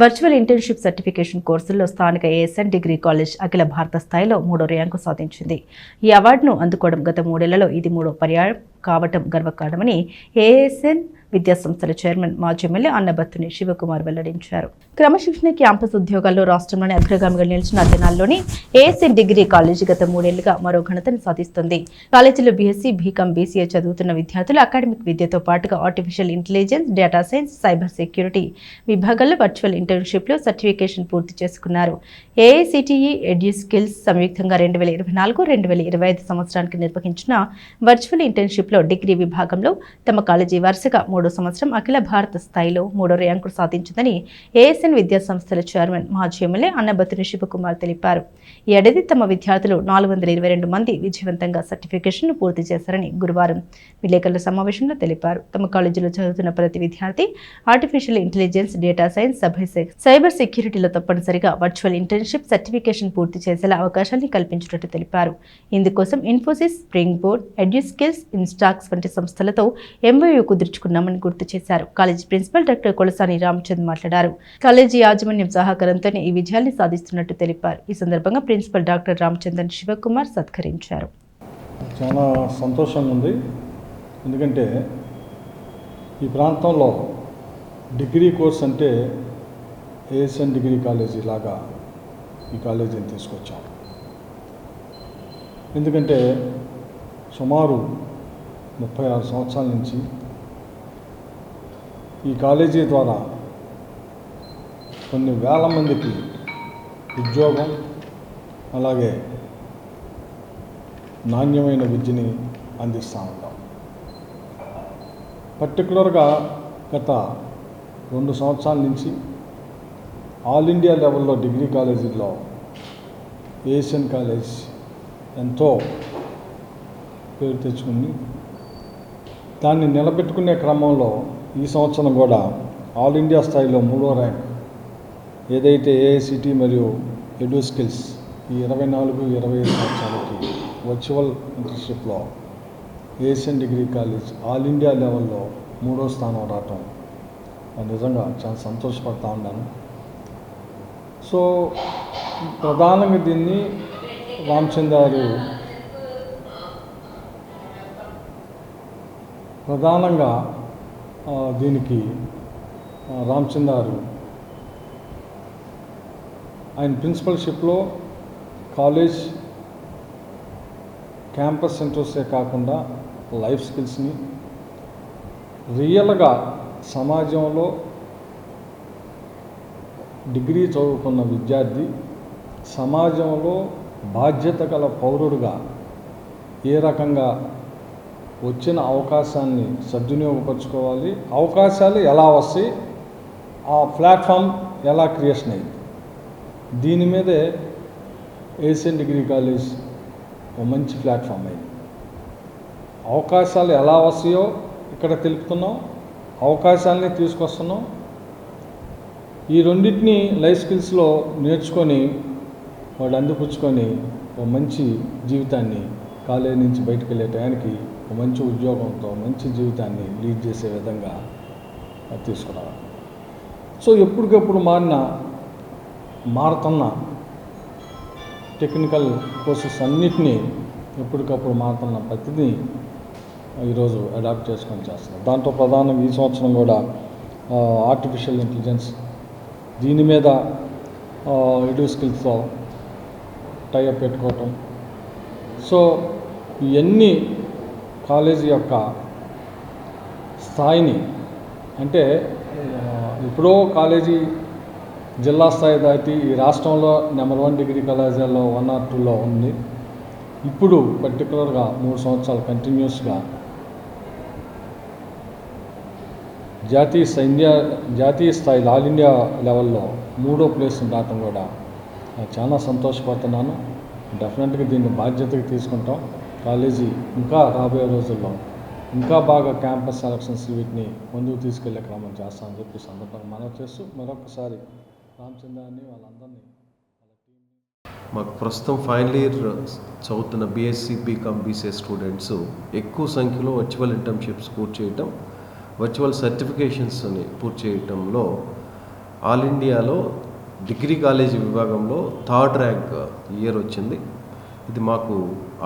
Virtual internship certification కోర్సుల్లో స్థానిక ASN degree college అఖిల భారత స్థాయిలో మూడో ర్యాంకు సాధించింది. ఈ అవార్డును అందుకోవడం గత మూడేళ్ళలో ఇది మూడో పర్యాయం కావటం గర్వకారణమని ఏఎస్ఎన్ విద్యాసంస్థల చైర్మన్ మాజీ ఎమ్మెల్యే అన్నబత్తుని శివకుమార్ వెల్లడించారు. క్రమశిక్షణ క్యాంపస్ ఉద్యోగాల్లో రాష్ట్రంలోని అగ్రగామిగా నిలిచిన తెనాల్లోని ఏఎస్సీ డిగ్రీ కాలేజీ గత మూడేళ్ళుగా మరో ఘనతను సాధిస్తుంది. కాలేజీలో బీఎస్సీ బీకాం బీసీఏ చదువుతున్న విద్యార్థులు అకాడమిక్ విద్యతో పాటుగా artificial intelligence data science cyber security విభాగాల్లో వర్చువల్ ఇంటర్న్షిప్లో సర్టిఫికేషన్ పూర్తి చేసుకున్నారు. ఏఐసిటిఈ ఎడ్యూ స్కిల్స్ సంయుక్తంగా రెండు వేల ఇరవై నాలుగు రెండు వేల ఇరవై ఐదు సంవత్సరానికి నిర్వహించిన వర్చువల్ ఇంటర్న్షిప్లో డిగ్రీ విభాగంలో తమ కాలేజీ వరుసగా మూడు సంవత్సరం అఖిల భారత స్థాయిలో మూడో ర్యాంకు సాధించిందని ఏఎస్ఎన్ విద్యా సంస్థల చైర్మన్ మాజీ ఎమ్మెల్యే అన్నబతిని శివకుమార్ తెలిపారు. ఈ ఏడాది తమ విద్యార్థులు నాలుగు వందల ఇరవై రెండు మంది విజయవంతంగా సర్టిఫికేషన్ను పూర్తి చేశారని గురువారం విలేకరుల సమావేశంలో తెలిపారు. తమ కాలేజీలో చదువుతున్న ప్రతి విద్యార్థి artificial intelligence data science cyber సెక్యూరిటీలో తప్పనిసరిగా వర్చువల్ ఇంటర్న్షిప్ సర్టిఫికేషన్ పూర్తి చేసేలా అవకాశాన్ని కల్పించినట్టు తెలిపారు. ఇందుకోసం ఇన్ఫోసిస్ స్ప్రింగ్ బోర్డ్ ఎడ్యుస్కిల్స్ ఇన్స్టాక్స్ వంటి సంస్థలతో ఎంఓయూ కుదుర్చుకున్నామని గుర్తు చేశారు. College principal doctor Kolasani Ramachand మాట్లాడారు. కాలేజీ యాజమాన్యం సహకారంతోనే ఈ విజయాన్ని సాధిస్తున్నట్టు తెలిపారు. ఈ సందర్భంగా ప్రిన్సిపల్ డాక్టర్ రామచంద్రన్ శివకుమార్ సత్కరించారు. చాలా సంతోషంగా ఉంది. ఎందుకంటే ఈ ప్రాంతంలో డిగ్రీ కోర్స్ అంటే ఏఎస్ఎన్ డిగ్రీ కాలేజీ లాగా ఈ కాలేజీని తీసుకొచ్చాం. ఎందుకంటే సుమారు ముప్పై ఆరు సంవత్సరాల నుంచి ఈ కాలేజీ ద్వారా కొన్ని వేల మందికి ఉద్యోగం అలాగే నాణ్యమైన విద్యని అందిస్తూ ఉంటాం పర్టికులర్గా గత రెండు సంవత్సరాల నుంచి ఆల్ ఇండియా లెవెల్లో డిగ్రీ కాలేజీల్లో ఏషియన్ కాలేజ్ ఎంతో పేరు తెచ్చుకుని దాన్ని నిలబెట్టుకునే క్రమంలో ఈ సంవత్సరం కూడా ఆల్ ఇండియా స్థాయిలో మూడో ర్యాంక్. ఏదైతే ఏఐసిటి మరియు ఎడ్యూ స్కిల్స్ ఈ ఇరవై నాలుగు ఇరవై ఐదు సంవత్సరాలకి virtual ఇంటర్న్షిప్లో Asian degree college all India లెవెల్లో మూడో స్థానం రావటం నిజంగా చాలా సంతోషపడతా ఉన్నాను. సో ప్రధానంగా దీన్ని రామచంద్ర గారు ప్రధానంగా దీనికి రామచందారు ఆయన ప్రిన్సిపల్షిప్లో కాలేజ్ క్యాంపస్ సెంటర్సే కాకుండా లైఫ్ స్కిల్స్ని రియల్గా సమాజంలో డిగ్రీ చదువుకున్న విద్యార్థి సమాజంలో బాధ్యత గల పౌరుడుగా ఏ రకంగా వచ్చిన అవకాశాన్ని సద్వినియోగపరచుకోవాలి. అవకాశాలు ఎలా వస్తాయి? ఆ ప్లాట్ఫామ్ ఎలా క్రియేషన్ అయింది? దీని మీదే ఏషియన్ డిగ్రీ కాలేజ్ ఒక మంచి ప్లాట్ఫామ్ అయింది. అవకాశాలు ఎలా వస్తాయో ఇక్కడ తెలుపుతున్నాం. అవకాశాలని తీసుకొస్తున్నాం. ఈ రెండింటిని లైఫ్ స్కిల్స్లో నేర్చుకొని వాడు అందిపుచ్చుకొని ఒక మంచి జీవితాన్ని కాలేజీ నుంచి బయటకు వెళ్ళే టయానికి ఒక మంచి ఉద్యోగంతో మంచి జీవితాన్ని లీడ్ చేసే విధంగా తీసుకురావాలి. సో ఎప్పటికప్పుడు మారిన మారుతున్న టెక్నికల్ కోర్సెస్ అన్నిటినీ ఎప్పటికప్పుడు మారుతున్న ప్రతిదీ ఈరోజు అడాప్ట్ చేసుకొని చేస్తున్నారు దాంట్లో ప్రధానంగా ఈ సంవత్సరం కూడా ఆర్టిఫిషియల్ ఇంటెలిజెన్స్ దీని మీద ఎడ్యూ స్కిల్స్తో టైఅప్ పెట్టుకోవటం. సో ఇవన్నీ కాలేజీ యొక్క స్థాయిని అంటే ఎప్పుడో కాలేజీ జిల్లా స్థాయి దాటి ఈ రాష్ట్రంలో నెంబర్ వన్ డిగ్రీ కళాశాలలో వన్ ఆర్ టూలో ఉంది. ఇప్పుడు పర్టికులర్గా మూడు సంవత్సరాలు కంటిన్యూస్గా జాతీయ సైన్య జాతీయ స్థాయిలో ఆల్ ఇండియా లెవెల్లో మూడో ప్లేస్ రావటం కూడా చాలా సంతోషపడుతున్నాను. డెఫినెట్గా దీన్ని బాధ్యతగా తీసుకుంటాం. కాలేజీ ఇంకా రాబోయే రోజుల్లో ఇంకా బాగా క్యాంపస్ సెలక్షన్స్ వీటిని ముందుకు తీసుకెళ్ళే క్రమం చేస్తామని చెప్పి సందర్భంగా మనం చేస్తూ మరొకసారి రామచంద్రాన్ని వాళ్ళందరినీ మాకు ప్రస్తుతం ఫైనల్ ఇయర్ చదువుతున్న బీఎస్సీ బీకామ్ బీసీఏ స్టూడెంట్స్ ఎక్కువ సంఖ్యలో వర్చువల్ ఇంటర్న్షిప్స్ పూర్తి చేయటం వర్చువల్ సర్టిఫికేషన్స్ని పూర్తి చేయటంలో ఆల్ ఇండియాలో డిగ్రీ కాలేజీ విభాగంలో థర్డ్ ర్యాంక్ ఇయర్ వచ్చింది. ఇది మాకు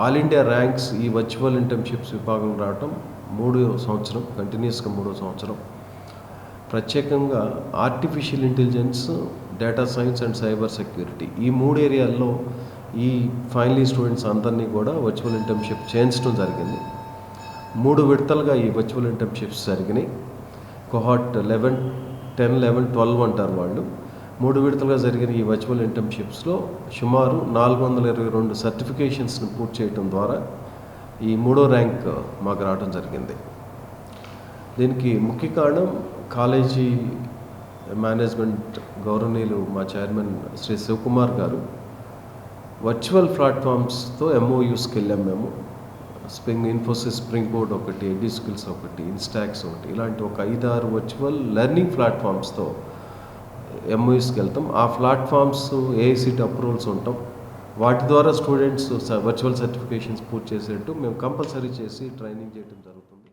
ఆల్ ఇండియా ర్యాంక్స్ ఈ వర్చువల్ ఇంటర్న్షిప్స్ విభాగం రావటం మూడో సంవత్సరం కంటిన్యూస్గా మూడో సంవత్సరం. ప్రత్యేకంగా artificial intelligence data science and cyber security ఈ మూడు ఏరియాల్లో ఈ ఫైనలీ స్టూడెంట్స్ అందరినీ కూడా వర్చువల్ ఇంటర్న్షిప్ చేయించడం జరిగింది. మూడు విడతలుగా ఈ వర్చువల్ ఇంటర్న్షిప్స్ జరిగినాయి. Cohort eleven ten eleven twelve అంటారు వాళ్ళు. మూడు విడతలుగా జరిగిన ఈ వర్చువల్ ఇంటర్న్షిప్స్లో సుమారు నాలుగు వందల ఇరవై రెండు సర్టిఫికేషన్స్ని పూర్తి చేయడం ద్వారా ఈ మూడో ర్యాంక్ మాకు రావడం జరిగింది. దీనికి ముఖ్య కారణం కాలేజీ మేనేజ్మెంట్ గౌరవనీయులు మా చైర్మన్ శ్రీ శివకుమార్ గారు. వర్చువల్ ప్లాట్ఫామ్స్తో ఎంఓయూస్కి వెళ్ళాం మేము. స్ప్రింగ్ ఇన్ఫోసిస్ స్ప్రింగ్ బోర్డ్ ఒకటి ఎడ్డి స్కిల్స్ ఒకటి ఇన్స్టాక్స్ ఒకటి ఇలాంటి ఒక ఐదారు వర్చువల్ లెర్నింగ్ ప్లాట్ఫామ్స్తో ఎంఓయూస్కి వెళ్తాం. ఆ ప్లాట్ఫామ్స్ ఏఐసిటి అప్రూవల్స్ ఉంటాం. వాటి ద్వారా స్టూడెంట్స్ వర్చువల్ సర్టిఫికేషన్స్ పూర్తి చేసేట్టు మేము కంపల్సరీ చేసి ట్రైనింగ్ చేయడం జరుగుతుంది.